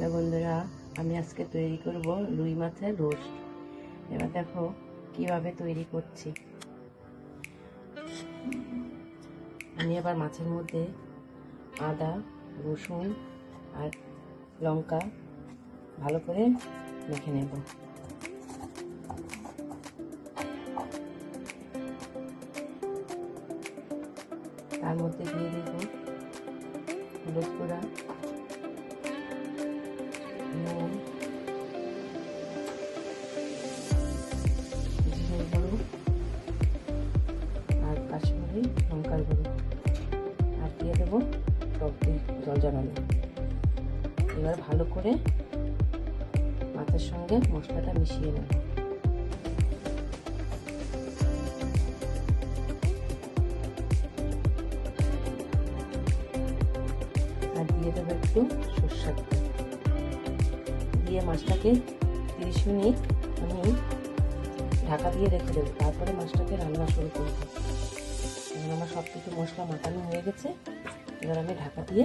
Hello বন্ধুরা, আমি আজকে তৈরি করব রুই মাছের রোস্ট। এবার দেখো কীভাবে তৈরি করছি। আমি আবার মাছের মধ্যে আদা, রসুন আর লঙ্কা ভালো করে মেখে নেব। তার মধ্যে দিয়ে দেব হলুদ দিয়ে জল জড়ানো এবার ভালো করে মাছের সঙ্গে মশলাটা মিশিয়ে নেব। আর দিয়ে দেবো একটু তেল। দিয়ে মাছটাকে তিরিশ মিনিট আমি ঢাকা দিয়ে রেখে দেবো, তারপরে মাছটাকে রান্না শুরু করব। আমার সব কিছু মশলা মাখানো হয়ে গেছে। এবার আমি ঢাকা দিয়ে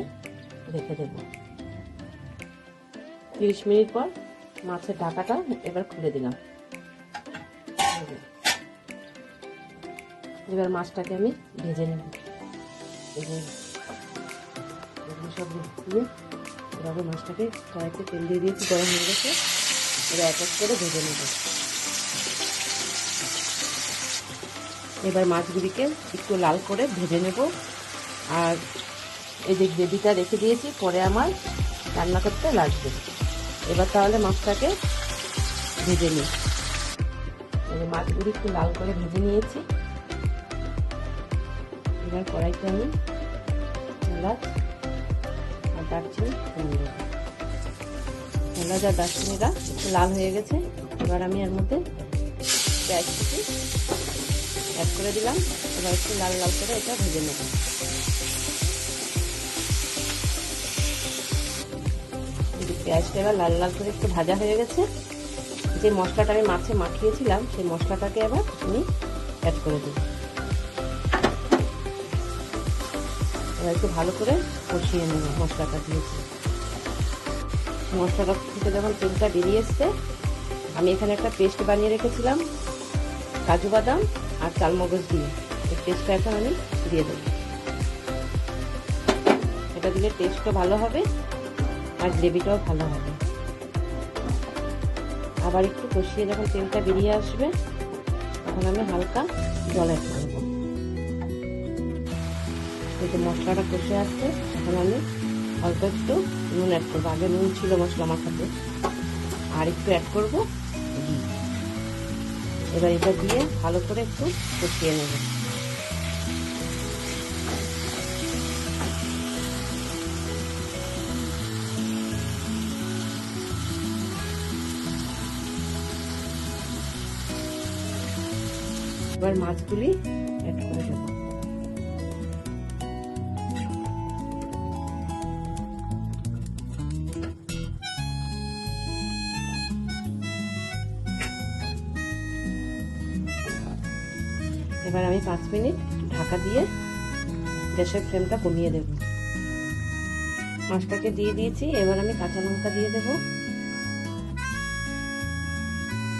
রেখে দেব। তিরিশ মিনিট পর মাছের ঢাকাটা এবার খুলে দিলাম। এবার মাছটাকে আমি ভেজে নেব। সব দিয়ে এভাবে মাছটাকে কড়াইতে তেল দিয়ে দিয়েছি, গরম হয়ে গেছে। এবার এক এক করে ভেজে নেব। এবার মাছগুলিকে একটু লাল করে ভেজে নেব। আর এই যে গ্রেভিটা রেখে দিয়েছি, পরে আমার রান্না করতে লাগবে। এবার তাহলে মাছটাকে ভেজে নিই। মাছগুলি একটু লাল করে ভেজে নিয়েছি। এবার কড়াইতে আমি এলাচ আর দারচিনি ফোড়ন দেবো। এলাচ আর দারচিনিটা একটু লাল হয়ে গেছে। এবার আমি এর মধ্যে পেঁয়াজ অ্যাড করে দিলাম। এবার একটু লাল লাল করে এটা ভেজে নেব। পেঁয়াজটা এবার লাল লাল করে একটু ভাজা হয়ে গেছে। যে মশলাটা আমি মাছে মাখিয়েছিলাম, সেই মশলাটাকে এবার আমি অ্যাড করে এবার একটু ভালো করে কষিয়ে নেব মশলাটা দিয়েছি। মশলাটা থেকে যখন তেলটা বেরিয়ে এসছে, আমি এখানে একটা পেস্ট বানিয়ে রেখেছিলাম, কাজু বাদাম আর চালমগজ দিয়ে। এই পেস্টটা এখন আমি দিয়ে দেবো। এটা দিলে টেস্টও ভালো হবে। আর গ্রেভিটাও ভালো হবে। আবার একটু কষিয়ে যখন তেলটা বেরিয়ে আসবে, তখন আমি হালকা জল অ্যাড করব যে মশলাটা কষে আসছে তখন আমি অল্প একটু নুন অ্যাড করব। আগে নুন ছিল মশলা আমার সাথে আর একটু অ্যাড করব এবার এটা দিয়ে ভালো করে একটু কষিয়ে নেব। এবার মাছগুলি অ্যাড করে দেব। এবার আমি পাঁচ মিনিট ঢাকা দিয়ে গ্যাসের ফ্লেমটা কমিয়ে দেব। মাছটাকে দিয়ে দিয়েছি, এবার আমি কাঁচা লঙ্কা দিয়ে দেব।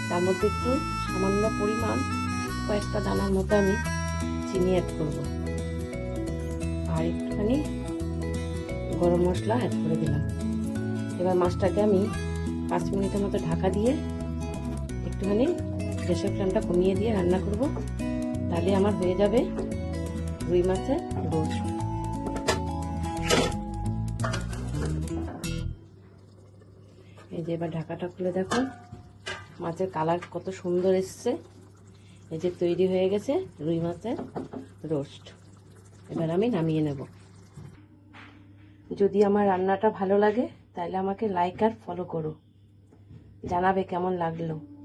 তার মধ্যে একটু সামান্য পরিমাণ কয়েকটা দানার মতো আমি চিনি অ্যাড করব। আর একটুখানি গরম মশলা অ্যাড করে দিলাম। এবার মাছটাকে আমি পাঁচ মিনিটের মতো ঢাকা দিয়ে একটুখানি গ্যাসের ফ্লেমটা কমিয়ে দিয়ে রান্না করব। তাহলে আমার হয়ে যাবে রুই মাছের রোস্ট এই যে এবার ঢাকাটা খুলে দেখো, মাছের কালার কত সুন্দর এসছে। এই যে তৈরি হয়ে গেছে রুই মাছের রোস্ট। এবার আমি নামিয়ে নেব। যদি আমার রান্নাটা ভালো লাগে, তাহলে আমাকে লাইক আর ফলো করো। জানাবে কেমন লাগল।